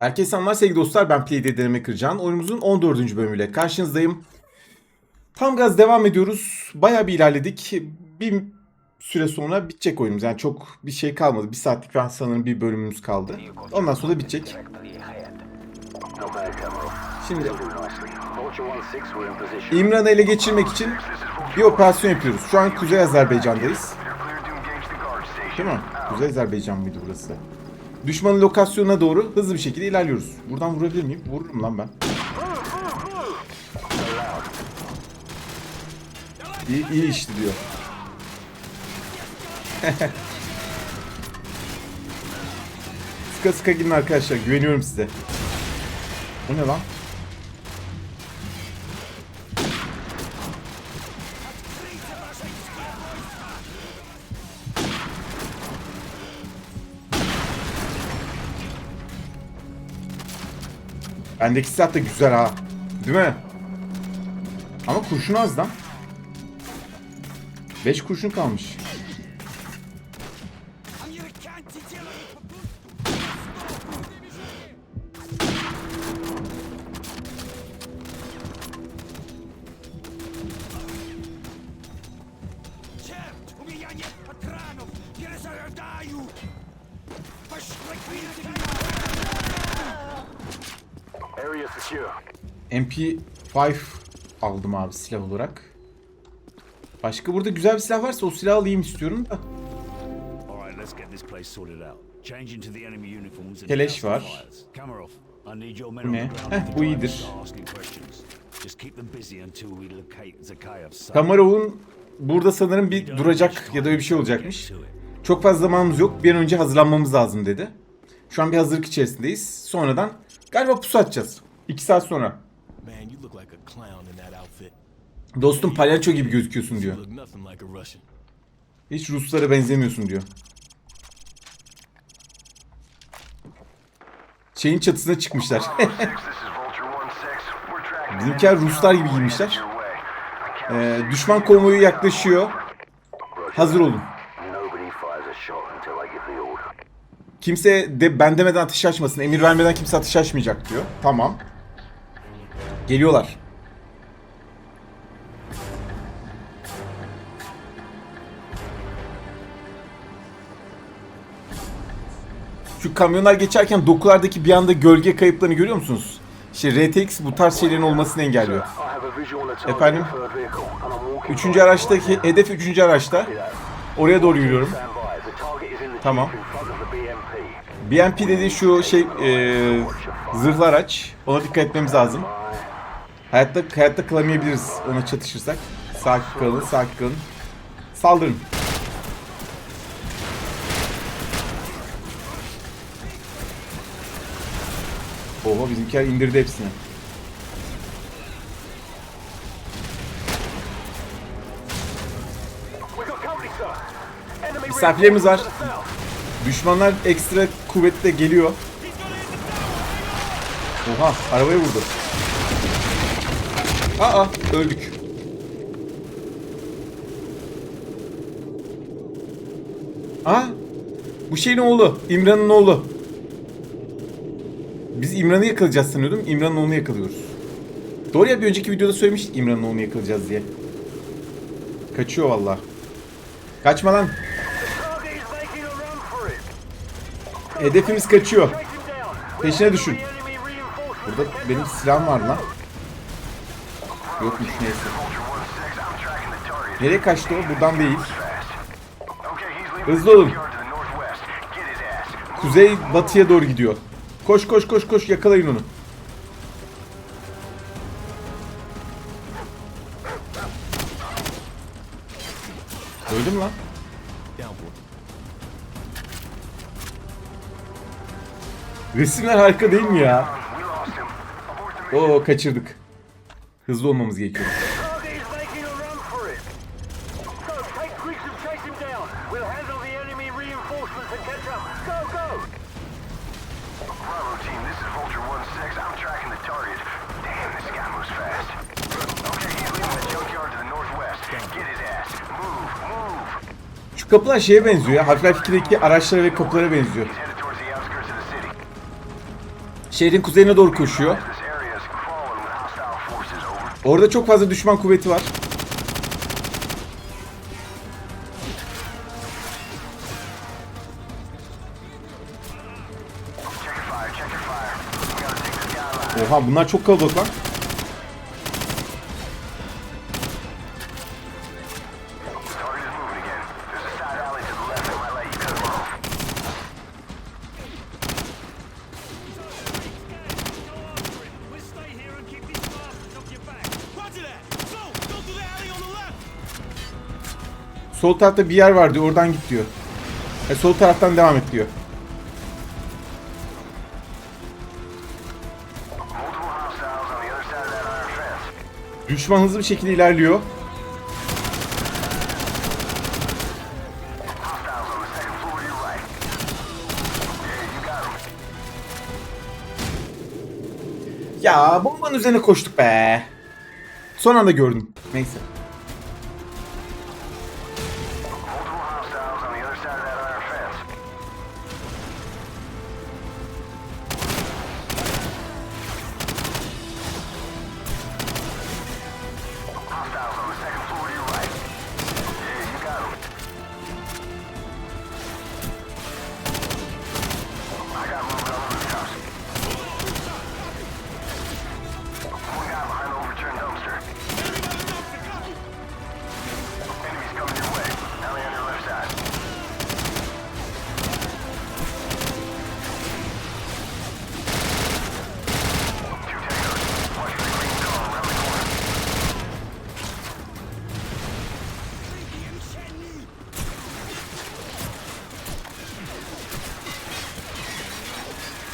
Herkese selamlar sevgili dostlar. Ben Play'de deneme kıracağım. Oyunumuzun 14. bölümüyle karşınızdayım. Tam gaz devam ediyoruz. Bayağı bir ilerledik. Bir süre sonra bitecek oyunumuz. Yani çok bir şey kalmadı. Bir saatlik falan sanırım bir bölümümüz kaldı. Ondan sonra da bitecek. Şimdi İmran'ı ele geçirmek için bir operasyon yapıyoruz. Şu an Kuzey Azerbaycan'dayız. Değil mi? Kuzey Azerbaycan mıydı burası? Düşmanın lokasyonuna doğru hızlı bir şekilde ilerliyoruz. Buradan vurabilir miyim? Vururum lan ben. İyi, iyi işti diyor. sıka sıka gidin arkadaşlar. Güveniyorum size. Bu ne lan? Bendeki silah da güzel ha. Değil mi? Ama kurşun az lan. 5 kurşun kalmış. MP5 aldım abi silah olarak. Başka burada güzel bir silah varsa o silahı alayım istiyorum da. Keleş var. Bu ne? Heh, bu iyidir. Kamarov'un burada sanırım bir duracak ya da öyle bir şey olacakmış. Çok fazla zamanımız yok. Bir an önce hazırlanmamız lazım dedi. Şu an bir hazırlık içerisindeyiz. Sonradan galiba pusu atacağız. 2 saat sonra. Dostum palyaço gibi gözüküyorsun diyor. Hiç Ruslara benzemiyorsun diyor. Şeyin çatısına çıkmışlar. This is Vulture 1-6. We're tracking Bizimkiler Ruslar gibi giymişler. Ee, düşman konvoyu yaklaşıyor. Hazır olun. Kimse de ben demeden ateş açmasın. Emir vermeden kimse ateş açmayacak diyor. Tamam. Geliyorlar. Şu kamyonlar geçerken dokulardaki bir anda gölge kayıplarını görüyor musunuz? İşte RTX bu tarz şeylerin olmasını engelliyor. Efendim? Üçüncü araçtaki hedef üçüncü araçta. Oraya doğru yürüyorum. Tamam. BMP dediği şu şey e, zırhlı araç. Ona dikkat etmemiz lazım. Hayatta hayatta kalamayabiliriz ona çatışırsak. Sakin kalın, sakin kalın. Saldırın. Oho bizimkiler indirdi hepsini. Misafirlerimiz var. Düşmanlar ekstra kuvvetle geliyor. Oha arabaya vurdu. Aa öldük. Aa bu şeyin oğlu. İmran'ın oğlu. Biz İmran'ı yakalayacağız sanıyordum. İmran'ın oğlunu yakalıyoruz. Doğru ya bir önceki videoda söylemiştik İmran'ın oğlunu yakalayacağız diye. Kaçıyor valla. Kaçma lan. Hedefimiz kaçıyor. Peşine düşün. Burada benim silahım var lan. Yokmuş neyse. Vulture 1-6, I'm tracking the target. Nereye kaçtı o? Buradan değil. Hızlı olun. Kuzey batıya doğru gidiyor. Koş koş koş koş yakalayın onu. Öldüm lan. Resimler harika değil mi ya? Oo kaçırdık. Hızlı olmamız gerekiyor. Şu kapılar şeye benziyor ya. Half-Life 2'deki araçlara ve kapılara benziyor. Şehrin kuzeyine doğru koşuyor. Orada çok fazla düşman kuvveti var. Oha bunlar çok kalabalık lan. Sol tarafta bir yer var diyor. Oradan git diyor. E, sol taraftan devam et diyor. Düşman hızlı bir şekilde ilerliyor. Ya bombanın üzerine koştuk be. Son anda gördüm. Neyse.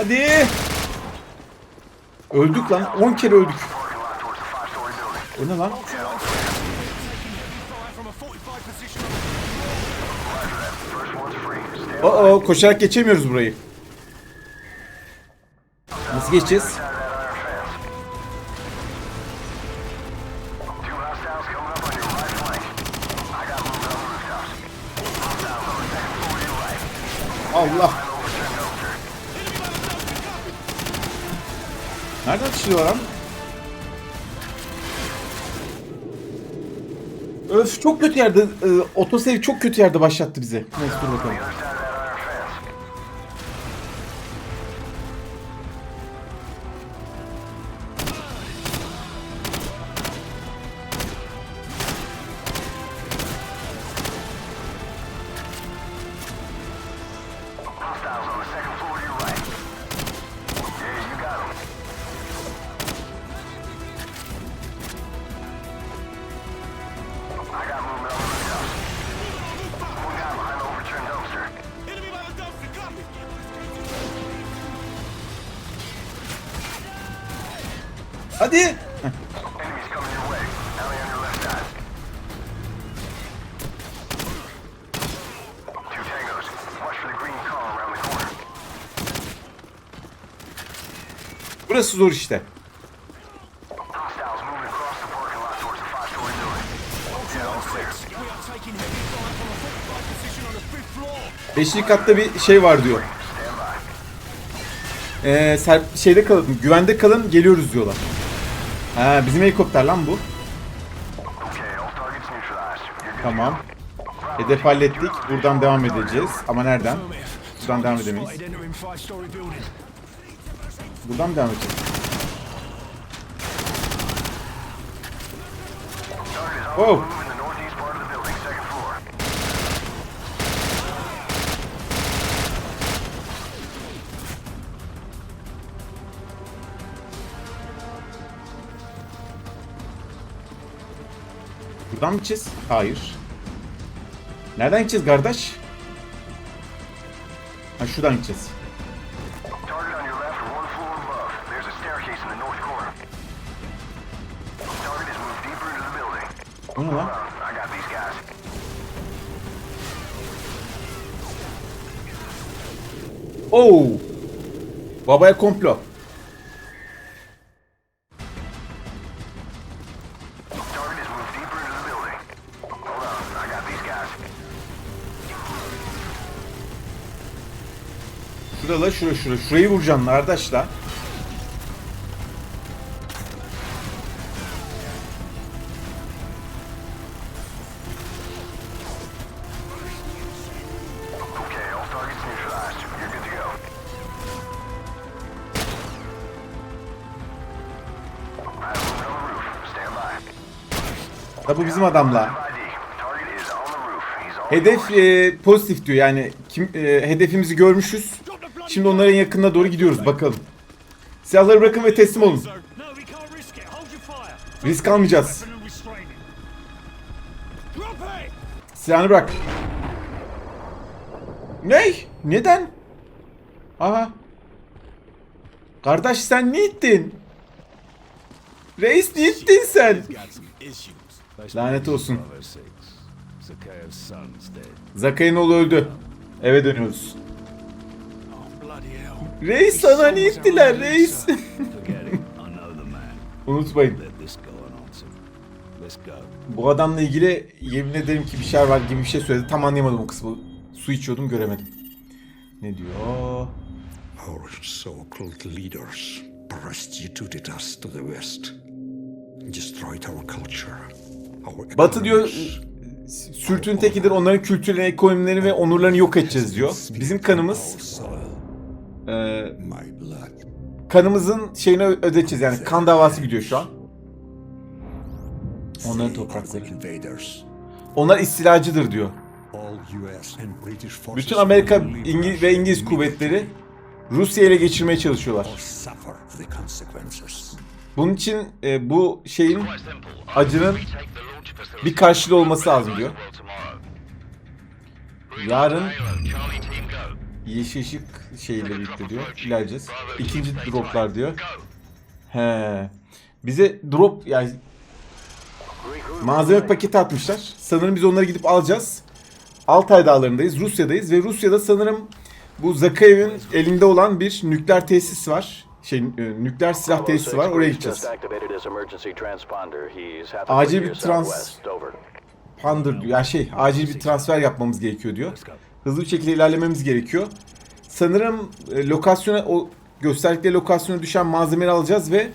Hadi. Öldük lan. 10 kere öldük. O ne lan? Oo oh oh, koşarak geçemiyoruz burayı. Nasıl geçeceğiz? Allah Nereden atışılıyor lan? Öf çok kötü yerde, e, otosev çok kötü yerde başlattı bizi. Neyse dur bakalım. Hadi. Burası zor işte. Beşinci katta bir şey var diyor. Ee, şeyde kalın, güvende kalın, geliyoruz diyorlar. Ha, bizim helikopter lan bu. Tamam. Hedef hallettik. Buradan devam edeceğiz. Ama nereden? Buradan devam edemeyiz. Buradan devam edeceğiz. Oh! Buradan mı gideceğiz? Hayır. Nereden gideceğiz kardeş? Ha şuradan gideceğiz. O ne lan? Oh! Babaya komplo. şurada la şura şura. Şurayı vuracaksın kardeş la. Bu bizim adamla. Hedef e, pozitif diyor yani kim, e, hedefimizi görmüşüz. Şimdi onların yakınına doğru gidiyoruz bakalım. Silahları bırakın ve teslim olun. Risk almayacağız. Silahını bırak. Ne? Neden? Aha. Kardeş sen ne ettin? Reis ne ettin sen? Lanet olsun. Bravo 6. Zakhaev's son's dead. Zakay'ın oğlu öldü. Eve dönüyoruz. Reis sana ne ettiler reis? Unutmayın. Bu adamla ilgili yemin ederim ki bir şey var gibi bir şey söyledi. Tam anlayamadım o kısmı. Su içiyordum göremedim. Ne diyor? Our so-called leaders prostituted us to the West, destroyed our culture, our Batı diyor sürtün tekidir onların kültürlerini, ekonomilerini ve onurlarını yok edeceğiz diyor. Bizim kanımız e, my blood. kanımızın şeyini ödeteceğiz yani kan davası gidiyor şu an. Onların toprakları. invaders. Onlar istilacıdır diyor. Bütün Amerika İngiliz ve İngiliz kuvvetleri Rusya ile geçirmeye or çalışıyorlar. Bunun için e, bu şeyin acının bir karşılığı olması lazım diyor. Yarın yeşil ışık şeyle birlikte diyor. İlerleyeceğiz. İkinci droplar diyor. He. Bize drop yani malzeme paketi atmışlar. Sanırım biz onları gidip alacağız. Altay dağlarındayız. Rusya'dayız ve Rusya'da sanırım bu Zakayev'in elinde olan bir nükleer tesis var. Şey e, nükleer silah tesisi var. Oraya gideceğiz. Acil bir trans Pandır diyor. Yani şey acil bir transfer yapmamız gerekiyor diyor. Hızlı bir şekilde ilerlememiz gerekiyor. Sanırım e, lokasyona o gösterdikleri lokasyona düşen malzemeleri alacağız ve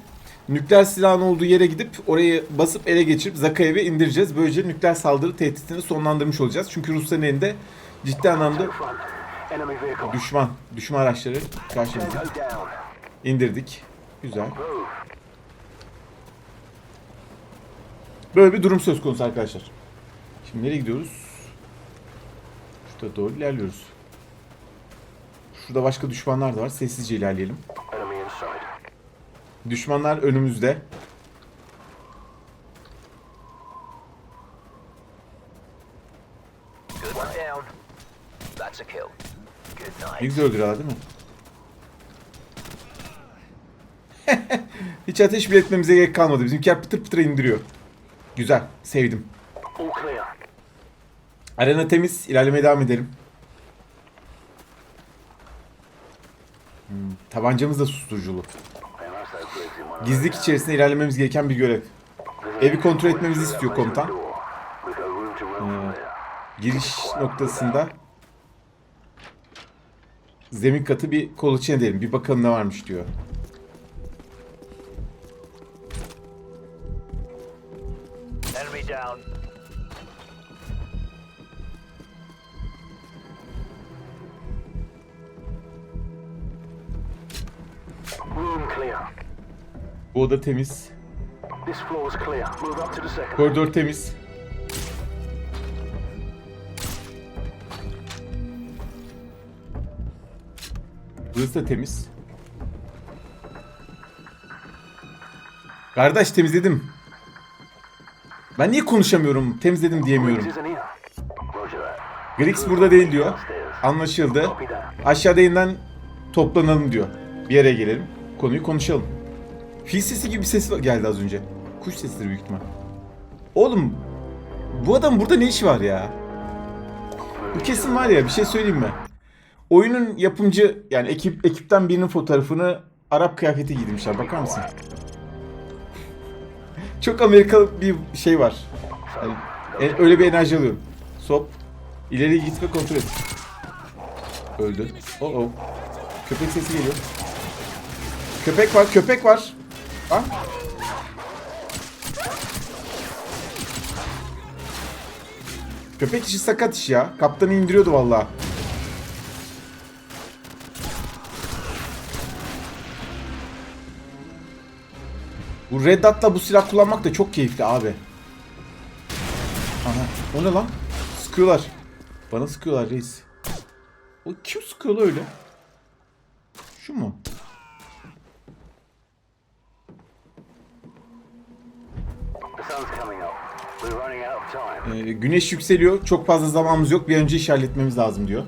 nükleer silahın olduğu yere gidip orayı basıp ele geçirip Zakayev'e indireceğiz. Böylece nükleer saldırı tehditini sonlandırmış olacağız. Çünkü Rusların elinde ciddi anlamda düşman, düşman araçları karşımızda. Down. İndirdik. Güzel. Böyle bir durum söz konusu arkadaşlar. Şimdi nereye gidiyoruz? Şurada doğru ilerliyoruz. Şurada başka düşmanlar da var. Sessizce ilerleyelim. Düşmanlar önümüzde. Ne güzel öldürüyorlar değil mi? Hiç ateş bile etmemize gerek kalmadı. Bizimkiler pıtır pıtır indiriyor. Güzel. Sevdim. Arena temiz. İlerlemeye devam edelim. Hmm, tabancamız da susturuculu. Gizlilik içerisinde ilerlememiz gereken bir görev. Evi kontrol etmemizi istiyor komutan. Ee, giriş noktasında zemin katı bir kolaçan edelim. Bir bakalım ne varmış diyor. Bu oda temiz. Koridor temiz. Burası da temiz. Kardeş temizledim. Ben niye konuşamıyorum? Temizledim diyemiyorum. Grix burada değil diyor. Anlaşıldı. Aşağıda yeniden toplanalım diyor. Bir yere gelelim. Konuyu konuşalım. Fil sesi gibi bir ses geldi az önce. Kuş sesidir büyük ihtimal. Oğlum bu adam burada ne işi var ya? Bu kesin var ya bir şey söyleyeyim mi? Oyunun yapımcı yani ekip ekipten birinin fotoğrafını Arap kıyafeti giydirmişler. Bakar mısın? Çok Amerikalı bir şey var. Yani, e- öyle bir enerji alıyorum. Sop. İleri git ve kontrol et. Öldü. Oh oh. Köpek sesi geliyor. Köpek var, köpek var. Ha? Köpek işi sakat iş ya. Kaptanı indiriyordu vallahi. Bu Red Dot'la bu silah kullanmak da çok keyifli abi. O ne lan? Sıkıyorlar. Bana sıkıyorlar reis. O kim sıkıyor lan öyle? Şu mu? Ee, güneş yükseliyor. Çok fazla zamanımız yok. Bir önce iş halletmemiz lazım diyor.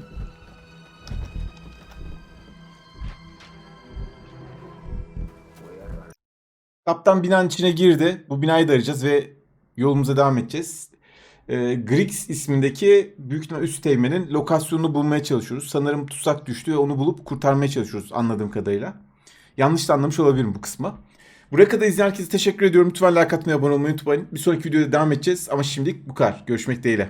Kaptan binanın içine girdi. Bu binayı da arayacağız ve yolumuza devam edeceğiz. Ee, Grix ismindeki büyük üst teğmenin lokasyonunu bulmaya çalışıyoruz. Sanırım tutsak düştü ve onu bulup kurtarmaya çalışıyoruz anladığım kadarıyla. Yanlış da anlamış olabilirim bu kısmı. Buraya kadar izleyen herkese teşekkür ediyorum. Lütfen like atmayı, abone olmayı unutmayın. Bir sonraki videoda devam edeceğiz ama şimdilik bu kadar. Görüşmek dileğiyle.